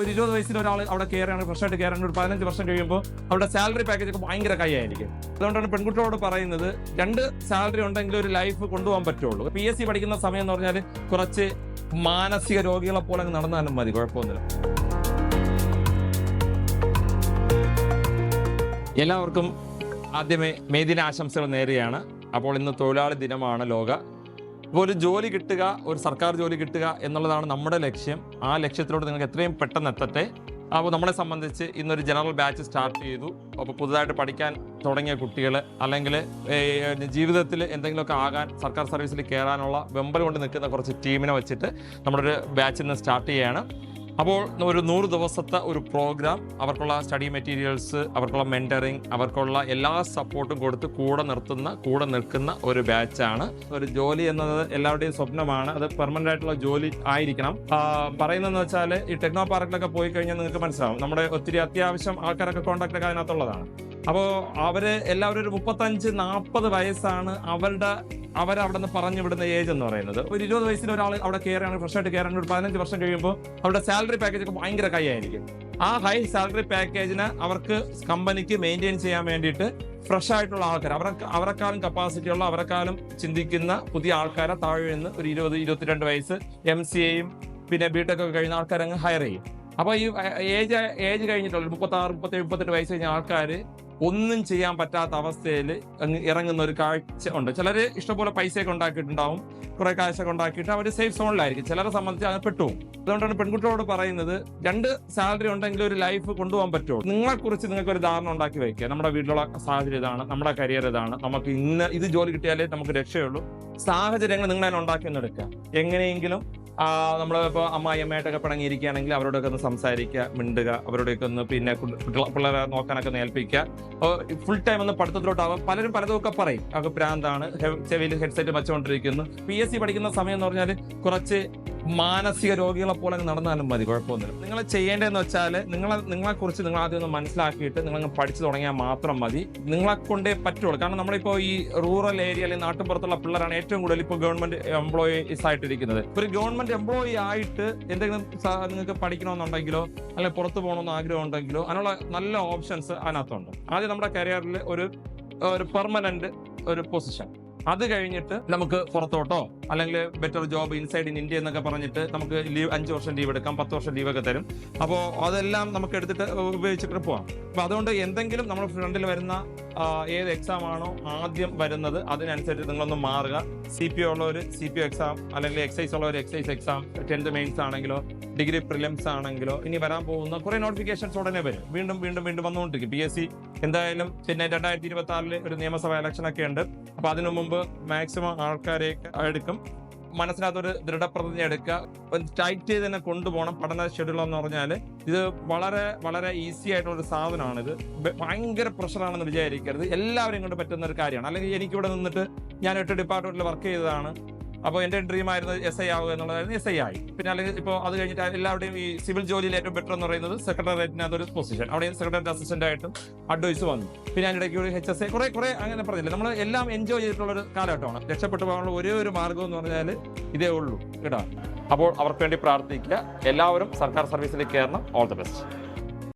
ഒരു ഇരുപത് വയസ്സിൽ ഒരാൾ അവിടെ കയറാണ് ഫ്രഷായിട്ട് കയറാൻ ഒരു പതിനഞ്ച് വർഷം കഴിയുമ്പോൾ അവിടെ സാലറി പാക്കേജ് ഒക്കെ ഭയങ്കര കൈയായിരിക്കും അതുകൊണ്ടാണ് പെൺകുട്ടികളോട് പറയുന്നത് രണ്ട് സാലറി ഉണ്ടെങ്കിൽ ഒരു ലൈഫ് കൊണ്ടുപോകാൻ പറ്റുള്ളൂ. പി എസ് സി പഠിക്കുന്ന സമയം എന്ന് പറഞ്ഞാൽ കുറച്ച് മാനസിക രോഗികളെ പോലെ അങ്ങ് നടന്നാലും മതി കുഴപ്പമൊന്നുമില്ല. എല്ലാവർക്കും ആദ്യമേ മേദിന ആശംസകൾ നേരെയാണ് അപ്പോൾ ഇന്ന് തൊഴിലാളി ദിനമാണ് ലോക. അപ്പോൾ ഒരു ജോലി കിട്ടുക ഒരു സർക്കാർ ജോലി കിട്ടുക എന്നുള്ളതാണ് നമ്മുടെ ലക്ഷ്യം. ആ ലക്ഷ്യത്തിലോട്ട് നിങ്ങൾക്ക് എത്രയും പെട്ടെന്ന് എത്തട്ടെ. അപ്പോൾ നമ്മളെ സംബന്ധിച്ച് ഇന്നൊരു ജനറൽ ബാച്ച് സ്റ്റാർട്ട് ചെയ്തു. അപ്പോൾ പുതുതായിട്ട് പഠിക്കാൻ തുടങ്ങിയ കുട്ടികൾ അല്ലെങ്കിൽ ജീവിതത്തിൽ എന്തെങ്കിലുമൊക്കെ ആകാൻ സർക്കാർ സർവീസിൽ കയറാനുള്ള വെമ്പൽ കൊണ്ട് നിൽക്കുന്ന കുറച്ച് ടീമിനെ വെച്ചിട്ട് നമ്മുടെ ഒരു ബാച്ച് ഇന്ന് സ്റ്റാർട്ട് ചെയ്യുകയാണ്. അപ്പോൾ ഒരു നൂറ് ദിവസത്തെ ഒരു പ്രോഗ്രാം അവർക്കുള്ള സ്റ്റഡി മെറ്റീരിയൽസ് അവർക്കുള്ള മെന്ററിങ് അവർക്കുള്ള എല്ലാ സപ്പോർട്ടും കൊടുത്ത് കൂടെ നിർത്തുന്ന കൂടെ നിൽക്കുന്ന ഒരു ബാച്ചാണ് ഒരു ജോലി എന്നത് എല്ലാവരുടെയും സ്വപ്നമാണ്. അത് പെർമനന്റ് ആയിട്ടുള്ള ജോലി ആയിരിക്കണം. പറയുന്നതെന്ന് വെച്ചാൽ ഈ ടെക്നോ പാർക്കിലൊക്കെ പോയി കഴിഞ്ഞാൽ നിങ്ങൾക്ക് മനസ്സിലാവും. നമ്മുടെ ഒത്തിരി അത്യാവശ്യം ആൾക്കാരൊക്കെ കോൺടാക്ട് ഒക്കെ അതിനകത്തുള്ളതാണ്. അപ്പോൾ അവർ എല്ലാവരും ഒരു മുപ്പത്തഞ്ച് നാൽപ്പത് വയസ്സാണ് അവരുടെ അവരവിടെ നിന്ന് പറഞ്ഞു വിടുന്ന ഏജ് എന്ന് പറയുന്നത്. ഒരു ഇരുപത് വയസ്സിൽ ഒരാൾ അവിടെ കയറാണ് ഫ്രഷായിട്ട് കയറാൻ ഒരു പതിനഞ്ച് വർഷം കഴിയുമ്പോൾ അവരുടെ സാലറി പാക്കേജ് ഒക്കെ ഭയങ്കര കൈയായിരിക്കും ആ ഹൈ സാലറി പാക്കേജിന് അവർക്ക് കമ്പനിക്ക് മെയിന്റെയിൻ ചെയ്യാൻ വേണ്ടിയിട്ട് ഫ്രഷ് ആയിട്ടുള്ള ആൾക്കാർ അവരെ അവരെക്കാളും കപ്പാസിറ്റി ഉള്ള അവരെക്കാളും ചിന്തിക്കുന്ന പുതിയ ആൾക്കാരെ താഴെ നിന്ന് ഒരു ഇരുപത് ഇരുപത്തിരണ്ട് വയസ്സ് എം സി എയും പിന്നെ ബി ടെക് ഒക്കെ കഴിയുന്ന ആൾക്കാരെ അങ്ങ് ഹയർ ചെയ്യും. അപ്പോൾ ഈ ഏജ് ഏജ് കഴിഞ്ഞിട്ടുള്ള മുപ്പത്താറ് മുപ്പത്തേഴ് മുപ്പത്തെട്ട് വയസ്സ് കഴിഞ്ഞ ആൾക്കാർ ഒന്നും ചെയ്യാൻ പറ്റാത്ത അവസ്ഥയിൽ ഇറങ്ങുന്ന ഒരു കാഴ്ച ഉണ്ട്. ചിലർ ഇഷ്ടംപോലെ പൈസയൊക്കെ ഉണ്ടാക്കിയിട്ടുണ്ടാവും. കുറെ കാശൊക്കെ ഉണ്ടാക്കിയിട്ട് അവർ സേഫ് സോണിലായിരിക്കും. ചിലരെ സംബന്ധിച്ച് അത് പെട്ടു. അതുകൊണ്ടാണ് പെൺകുട്ടികളോട് പറയുന്നത് രണ്ട് സാലറി ഉണ്ടെങ്കിൽ ഒരു ലൈഫ് കൊണ്ടുപോകാൻ പറ്റുള്ളൂ നിങ്ങളെക്കുറിച്ച് നിങ്ങൾക്ക് ഒരു ധാരണ ഉണ്ടാക്കി വയ്ക്കുക നമ്മുടെ വീട്ടിലുള്ള സാഹചര്യം ഇതാണ് നമ്മുടെ കരിയർ ഇതാണ്. നമുക്ക് ഇന്ന് ഇത് ജോലി കിട്ടിയാലേ നമുക്ക് രക്ഷയുള്ളൂ. സാഹചര്യങ്ങൾ നിങ്ങൾ തന്നെ ഉണ്ടാക്കി എന്നെടുക്കുക എങ്ങനെയെങ്കിലും നമ്മൾ ഇപ്പോൾ അമ്മായിയമ്മയായിട്ടൊക്കെ പിണങ്ങിയിരിക്കുകയാണെങ്കിൽ അവരോടൊക്കെ ഒന്ന് സംസാരിക്കുക മിണ്ടുക അവരോടൊക്കെ ഒന്ന് പിന്നെ പിള്ളേരെ നോക്കാനൊക്കെ ഒന്ന് ഏൽപ്പിക്കുക. ഫുൾ ടൈം ഒന്ന് പഠിത്തത്തിലോട്ടാവും. പലരും പലതുമൊക്കെ പറയും. അവർക്ക് ഭ്രാന്താണ്. ചെവിയിൽ ഹെഡ്സെറ്റ് വെച്ചുകൊണ്ടിരിക്കുന്നു. പി എസ് സി പഠിക്കുന്ന സമയം എന്ന് പറഞ്ഞാൽ കുറച്ച് മാനസിക രോഗികളെ പോലെ നടന്നാലും മതി കുഴപ്പമൊന്നുമില്ല. നിങ്ങൾ ചെയ്യേണ്ടതെന്ന് വെച്ചാൽ നിങ്ങളെ നിങ്ങളെക്കുറിച്ച് നിങ്ങൾ ആദ്യം ഒന്ന് മനസ്സിലാക്കിയിട്ട് നിങ്ങൾ പഠിച്ചു തുടങ്ങിയാൽ മാത്രം മതി. നിങ്ങളെ കൊണ്ടേ പറ്റുള്ളൂ. കാരണം നമ്മളിപ്പോൾ ഈ റൂറൽ ഏരിയ അല്ലെങ്കിൽ നാട്ടിൻപുറത്തുള്ള പിള്ളേരാണ് ഏറ്റവും കൂടുതൽ ഇപ്പോൾ ഗവൺമെന്റ് എംപ്ലോയീസ് ആയിട്ടിരിക്കുന്നത്. ഒരു ഗവൺമെന്റ് എംപ്ലോയി ആയിട്ട് എന്തെങ്കിലും നിങ്ങൾക്ക് പഠിക്കണമെന്നുണ്ടെങ്കിലോ അല്ലെങ്കിൽ പുറത്തു പോകണമെന്ന് ആഗ്രഹം ഉണ്ടെങ്കിലോ അതിനുള്ള നല്ല ഓപ്ഷൻസ് അതിനകത്തുണ്ട്. ആദ്യം നമ്മുടെ കരിയറിൽ ഒരു ഒരു പെർമനന്റ് ഒരു പൊസിഷൻ അത് കഴിഞ്ഞിട്ട് നമുക്ക് പുറത്തോട്ടോ അല്ലെങ്കിൽ better job inside in India എന്നൊക്കെ പറഞ്ഞിട്ട് നമുക്ക് ലീവ് അഞ്ച് വർഷം ലീവ് എടുക്കാം പത്ത് വർഷം ലീവ് ഒക്കെ തരും. അപ്പോൾ അതെല്ലാം നമുക്ക് എടുത്തിട്ട് ഉപയോഗിച്ചിട്ട് പോവാം. അപ്പോൾ അതുകൊണ്ട് എന്തെങ്കിലും നമ്മുടെ ഫ്രണ്ടിൽ വരുന്ന ഏത് എക്സാം ആണോ ആദ്യം വരുന്നത് അതിനനുസരിച്ച് നിങ്ങളൊന്ന് മാറുക. സി പി ഒ ഉള്ളവർ സി പി എക്സാം അല്ലെങ്കിൽ എക്സൈസ് ഉള്ളവർ എക്സൈസ് എക്സാം ടെൻത്ത് മെയിൻസ് ആണെങ്കിലോ ഡിഗ്രി പ്രിലിംസ് ആണെങ്കിലോ ഇനി വരാൻ പോകുന്ന കുറെ നോട്ടിഫിക്കേഷൻസ് ഉടനെ വരും. വീണ്ടും വീണ്ടും വീണ്ടും വന്നുകൊണ്ടിരിക്കും. പി എസ് സി എന്തായാലും പിന്നെ രണ്ടായിരത്തി ഇരുപത്തി ആറിൽ ഒരു നിയമസഭാ ഇലക്ഷൻ ഒക്കെ ഉണ്ട്. അപ്പൊ അതിനു മുമ്പ് മാക്സിമം ആൾക്കാരെ എടുക്കും. മനസ്സിനകത്തൊരു ദൃഢപ്രതിജ്ഞ എടുക്കുക. ടൈറ്റ് ചെയ്ത് തന്നെ കൊണ്ടുപോകണം. പഠന ഷെഡ്യൂൾ എന്ന് പറഞ്ഞാൽ ഇത് വളരെ വളരെ ഈസി ആയിട്ടുള്ള ഒരു സാധനമാണ് ഇത് ഭയങ്കര പ്രഷറാണെന്ന് വിചാരിക്കരുത്. എല്ലാവരും കൊണ്ട് പറ്റുന്ന ഒരു കാര്യമാണ്. അല്ലെങ്കിൽ എനിക്കിവിടെ നിന്നിട്ട് ഞാൻ എട്ട് ഡിപ്പാർട്ട്മെന്റിൽ വർക്ക് ചെയ്തതാണ്. അപ്പോൾ എന്റെ ഡ്രീം ആയിരുന്നു എസ് ഐ ആവുക എന്നുള്ളതായിരുന്നു എസ് ഐ ആയി. പിന്നെ അല്ലെങ്കിൽ ഇപ്പോൾ അത് കഴിഞ്ഞിട്ട് എല്ലാവരുടെയും ഈ സിവിൽ ജോലിയിൽ ഏറ്റവും ബെറ്റർ എന്ന് പറയുന്നത് സെക്രട്ടേറിയറ്റിനകത്ത് ഒരു പൊസിഷൻ അവിടെ സെക്രട്ടറി അസിസ്റ്റന്റ് ആയിട്ടും അഡ്വൈസ് വന്നു. പിന്നെ അതിനിടയ്ക്ക് ഒരു എച്ച് എസ് എ കുറെ കുറെ അങ്ങനെ പറഞ്ഞില്ല? നമ്മൾ എല്ലാം എൻജോയ് ചെയ്തിട്ടുള്ള ഒരു കാലഘട്ടമാണ്. രക്ഷപ്പെട്ടു പോകാനുള്ള ഒരേ ഒരു മാർഗം എന്ന് പറഞ്ഞാൽ ഇതേ ഉള്ളൂ. കേട്ടോ? അപ്പോൾ അവർക്ക് വേണ്ടി പ്രാർത്ഥിക്കുക. എല്ലാവരും സർക്കാർ സർവീസിലേക്ക് കയറണം. All the best